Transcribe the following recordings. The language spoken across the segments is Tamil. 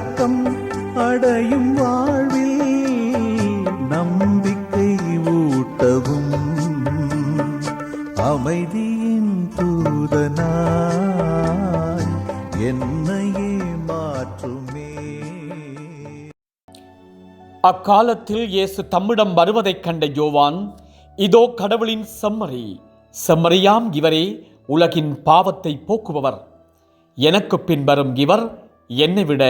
கலக்கம் அடையும் வாழ்வில் நம்பிக்கை ஊட்டவும் அமைதியின் தூதனாய் என்னையே மாற்றுமே. அக்காலத்தில் இயேசு தம்மிடம் வருவதைக் கண்ட யோவான் இதோ கடவுளின் செம்மறி செம்மறியாம் இவரே உலகின் பாவத்தை போக்குபவர். எனக்கு பின்வரும் இவர் என்னை விட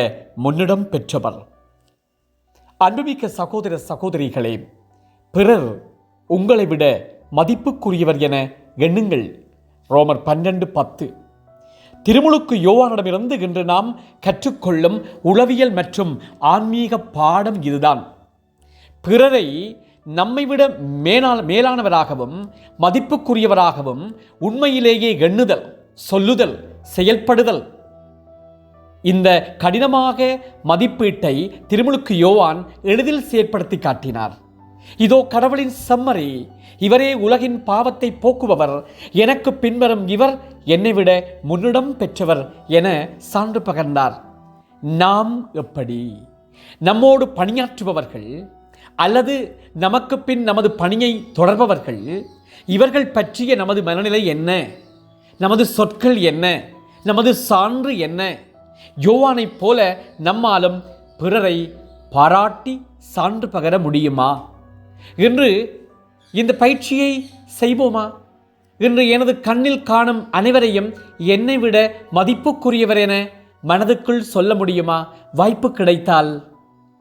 முன்னிடம் பெற்றவர் அன்புமிக்க சகோதர சகோதரிகளே பிறர் உங்களை விட மதிப்புக்குரியவர் என எண்ணுங்கள். ரோமர் பன்னெண்டு பத்து. திருமுழுக்கு யோவானிடமிருந்து இன்று நாம் கற்றுக்கொள்ளும் உளவியல் மற்றும் ஆன்மீக பாடம் இதுதான். பிறரை நம்மை விட மேலான மேலானவராகவும் மதிப்புக்குரியவராகவும் உண்மையிலேயே எண்ணுதல் சொல்லுதல் செயல்படுதல் இந்த கடினமாக மதிப்பீட்டை திருமுழுக்கு யோவான் எளிதில் செயற்படுத்தி காட்டினார். இதோ கடவுளின் செம்மறி இவரே உலகின் பாவத்தை போக்குபவர் எனக்கு பின்வரும் இவர் என்னை விட முன்னிடம் பெற்றவர் என சான்று பகர்ந்தார். நாம் எப்படி? நம்மோடு பணியாற்றுபவர்கள் அல்லது நமக்கு பின் நமது பணியை தொடர்பவர்கள்? இவர்கள் பற்றிய நமது மனநிலை என்ன? நமது சொற்கள் என்ன? நமது சான்று என்ன? யோவானைப் போல நம்மாலும் பிறரை பாராட்டி சான்று பகர முடியுமா? என்று இந்த பயிற்சியை செய்வோமா? இன்று எனது கண்ணில் காணும் அனைவரையும் என்னை விட மதிப்புக்குரியவர் என மனதுக்குள் சொல்ல முடியுமா? வாய்ப்பு கிடைத்தால்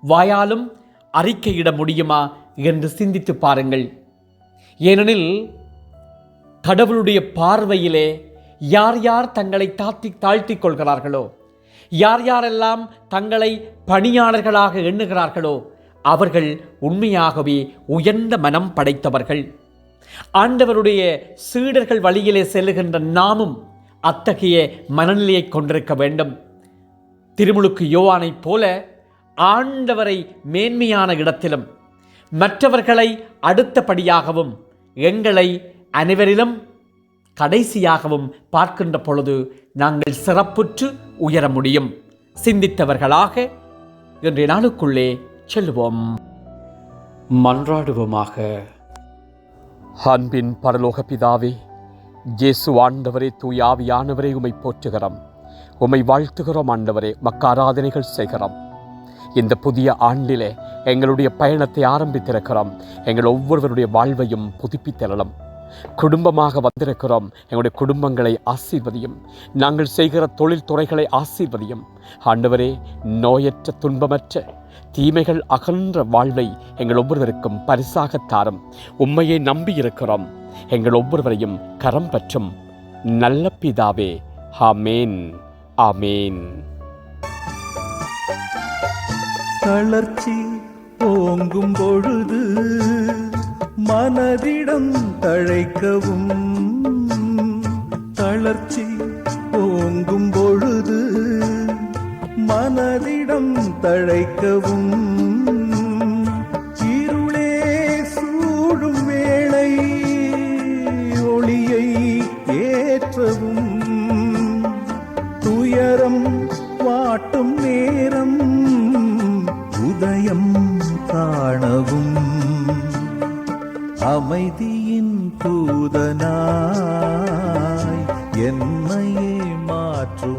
வாயாலும் அறிக்கையிட முடியுமா என்று சிந்தித்து பாருங்கள். ஏனெனில் கடவுளுடைய பார்வையிலே யார் யார் தங்களை தாழ்த்தி தாழ்த்திக் கொள்கிறார்களோ யார் யாரெல்லாம் தங்களை பணியாளர்களாக எண்ணுகிறார்களோ அவர்கள் உண்மையாகவே உயர்ந்த மனம் படைத்தவர்கள். ஆண்டவருடைய சீடர்கள் வழியிலே செல்லுகின்ற நாமும் அத்தகைய மனநிலையை கொண்டிருக்க வேண்டும். திருமுழுக்கு யோவானைப் போல ஆண்டவரை மேன்மையான இடத்திலும் மற்றவர்களை அடுத்தபடியாகவும் எங்களை அனைவரிலும் கடைசியாகவும் பார்க்கின்ற பொழுது நாங்கள் சிறப்புற்று உயர முடியும். சிந்தித்தவர்களாக இன்றைய நாளுக்குள்ளே செல்வோம். மன்றாடுவோமாக. அன்பின் பரலோக பிதாவே இயேசு ஆண்டவரே தூய் ஆவியானவரே உமை போற்றுகிறோம். உமை வாழ்த்துகிறோம் ஆண்டவரே மக்க ஆராதனைகள் செய்கிறோம். இந்த புதிய ஆண்டிலே எங்களுடைய பயணத்தை ஆரம்பித்திருக்கிறோம். எங்கள் ஒவ்வொருவருடைய வாழ்வையும் புதுப்பித்தரலாம். குடும்பமாக வந்திருக்கிறோம். எங்களுடைய குடும்பங்களை ஆசீர்வதியும். நாங்கள் செய்கிற தொழில் துறைகளை ஆசீர்வதியும். ஆண்டவரே நோயற்ற துன்பமற்ற தீமைகள் அகன்ற வாழ்வை எங்கள் ஒவ்வொருவருக்கும் பரிசாக தாரும். உண்மையை நம்பியிருக்கிறோம் எங்கள் ஒவ்வொருவரையும் கரம் பற்றும் நல்ல பிதாவே. ஆமேன். ஆமேன். தளர்ச்சி ஓங்கும் பொழுது மனதிடம் தழைக்கவும். தளர்ச்சி ஓங்கும் பொழுது மனதிடம் தழைக்கவும். இருளே சூடும் வேளை ஒளியை ஏற்றவும். துயரம் வாட்டும் நேரம் உதயம் காணவும். அமைதியின் தூதனாய் என்னையே மாற்றும்